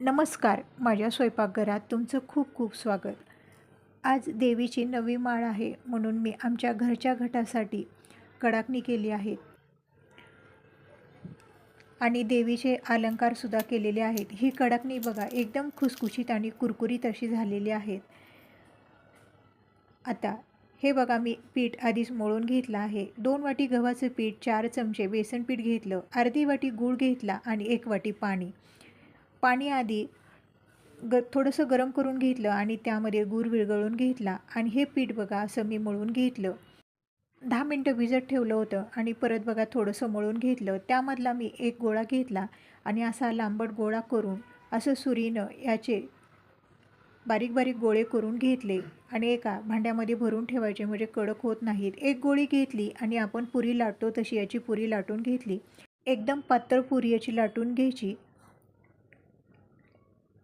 नमस्कार माझ्या स्वयंपाकघरात तुमचं खूप खूप स्वागत. आज देवीची नवी माळ आहे म्हणून मी आमच्या घरच्या घटासाठी कडाकणी केली आहे. आणि देवीचे अलंकारसुद्धा केलेले आहेत. ही कडाकणी बघा एकदम खुसखुशीत आणि कुरकुरीत अशी झालेली आहेत. आता हे बघा मी पीठ आधीच मळून घेतलं आहे. दोन वाटी गव्हाचं पीठ चार चमचे बेसन पीठ घेतलं अर्धी वाटी गूळ घेतला आणि एक वाटी पाणी. पाणी आधी ग थोडंसं गरम करून घेतलं आणि त्यामध्ये गूळ विरघळून घेतला आणि हे पीठ बघा असं मी मळून घेतलं. दहा मिनटं भिजत ठेवलं होतं आणि परत बघा थोडंसं मळून घेतलं. त्यामधला मी एक गोळा घेतला आणि असा लांबट गोळा करून असं सुरीनं याचे बारीक बारीक गोळे करून घेतले आणि एका भांड्यामध्ये भरून ठेवायचे म्हणजे कडक होत नाहीत. एक गोळी घेतली आणि आपण पुरी लाटतो तशी याची पुरी लाटून घेतली. एकदम पातळ पुरी याची लाटून घ्यायची.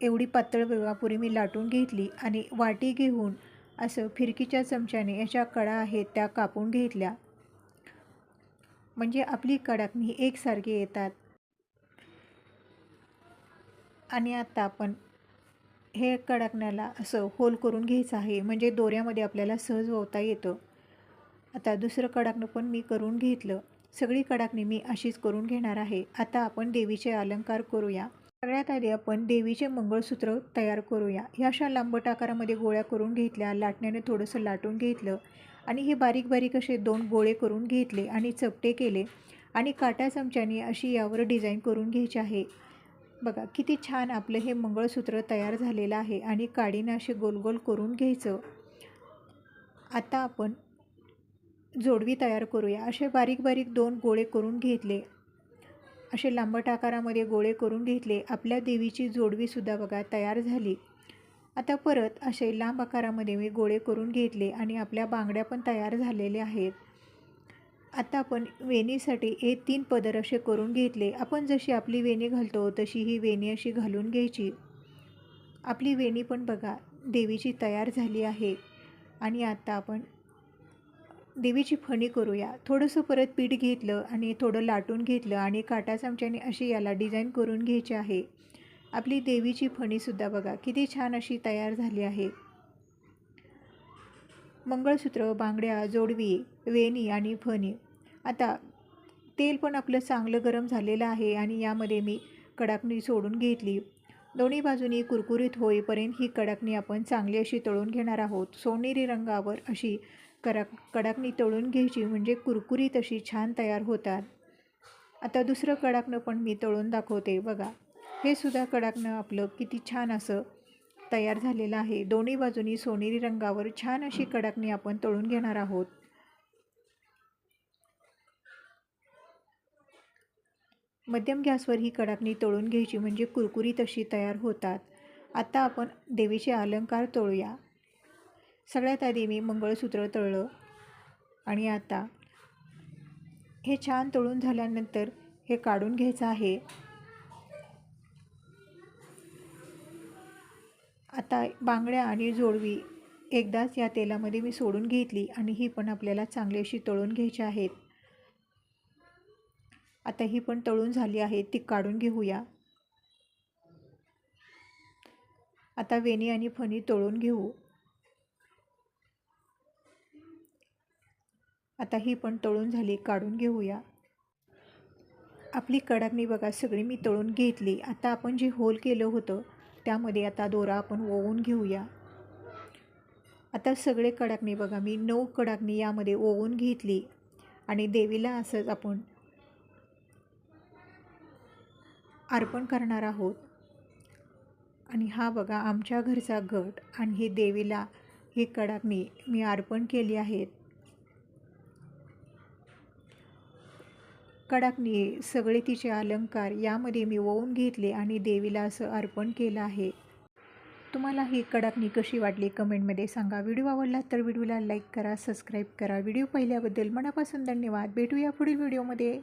एवढी पातळ बघा मी लाटून घेतली आणि वाटी घेऊन असं फिरकीच्या चमच्याने याच्या कडा आहेत त्या कापून घेतल्या. म्हणजे आपली कडाकणी एकसारखी येतात. आणि आता आपण हे कडाकण्याला असं होल करून घ्यायचं आहे. म्हणजे दोऱ्यामध्ये आपल्याला सहज ओवता येतं. आता दुसरं कडाकणं पण मी करून घेतलं. सगळी कडाकणी मी अशीच करून घेणार आहे. आता आपण देवीचे अलंकार करूया. सगळ्यात आधी आपण देवीचे मंगळसूत्र तयार करूया. ह्या अशा लांबट आकारामध्ये गोळ्या करून घेतल्या लाटण्याने थोडंसं लाटून घेतलं आणि हे बारीक बारीक असे दोन गोळे करून घेतले आणि चपटे केले आणि काटा चमच्याने अशी यावर डिझाईन करून घ्यायची आहे. बघा किती छान आपलं हे मंगळसूत्र तयार झालेलं आहे आणि काडीनं असे गोलगोल करून घ्यायचं. आता आपण जोडवी तयार करूया. असे बारीक बारीक दोन गोळे करून घेतले असे लांबट आकारामध्ये गोळे करून घेतले. आपल्या देवीची जोडवीसुद्धा बघा तयार झाली. आता परत असे लांब आकारामध्ये मी गोळे करून घेतले आणि आपल्या बांगड्या पण तयार झालेल्या आहेत. आता आपण वेणीसाठी हे तीन पदर असे करून घेतले. आपण जशी आपली वेणी घालतो तशी ही वेणी अशी घालून घ्यायची. आपली वेणी पण बघा देवीची तयार झाली आहे. आणि आता आपण देवीची फणी करूया. थोडंसं परत पीठ घेतलं आणि थोडं लाटून घेतलं आणि काटा चमच्याने अशी याला डिझाईन करून घ्यायची आहे. आपली देवीची फणीसुद्धा बघा किती छान अशी तयार झाली आहे. मंगळसूत्र बांगड्या जोडवी वेणी आणि फणी. आता तेल पण आपलं चांगलं गरम झालेलं आहे आणि यामध्ये मी कडाकणी सोडून घेतली. दोन्ही बाजूनी कुरकुरीत होईपर्यंत ही कडाकणी आपण चांगली अशी तळून घेणार आहोत. सोनेरी रंगावर अशी कडाक कडाकणी तळून घ्यायची म्हणजे कुरकुरीत अशी छान तयार होतात. आता दुसरं कडाकणं पण मी तळून दाखवते बघा. हे सुद्धा कडाकणं आपलं किती छान असं तयार झालेलं आहे. दोन्ही बाजूनी सोनेरी रंगावर छान अशी कडाकणी आपण तळून घेणार आहोत. मध्यम गॅसवर ही कडाकणी तळून घ्यायची म्हणजे कुरकुरीत अशी तयार होतात. आता आपण देवीचे अलंकार तळूया. सगळ्यात आधी मी मंगळसूत्र तळलं आणि आता हे छान तळून झाल्यानंतर हे काढून घ्यायचं आहे. आता बांगड्या आणि जोडवी एकदाच या तेलामध्ये मी सोडून घेतली आणि ही पण आपल्याला चांगली अशी तळून घ्यायची आहेत. आता ही पण तळून झाली आहे ती काढून घेऊया. आता वेणी आणि फणी तळून घेऊ. आता ही पण तळून झाली काढून घेऊया. आपली कडाकणी बघा सगळी मी तळून घेतली. आता आपण जे होल केलं होतं त्यामध्ये आता दोरा आपण ओवून घेऊया. आता सगळे कडाकणी बघा मी नऊ कडाकणी यामध्ये ओवून घेतली. आणि देवीला असंच आपण अर्पण करणार आहोत. आणि हा बघा आमच्या घरचा गट आणि हे देवीला ही कडाकणी मी अर्पण केली आहेत. कडाकणी सगळे तिचे अलंकार यामध्ये मी ओवून घेतले आणि देवीला असं अर्पण केलं आहे. तुम्हाला ही कडाकणी कशी वाटली कमेंटमध्ये सांगा. व्हिडिओ आवडला तर व्हिडिओला लाईक करा सबस्क्राईब करा. व्हिडिओ पाहिल्याबद्दल मनापासून धन्यवाद. भेटूया पुढील व्हिडिओमध्ये.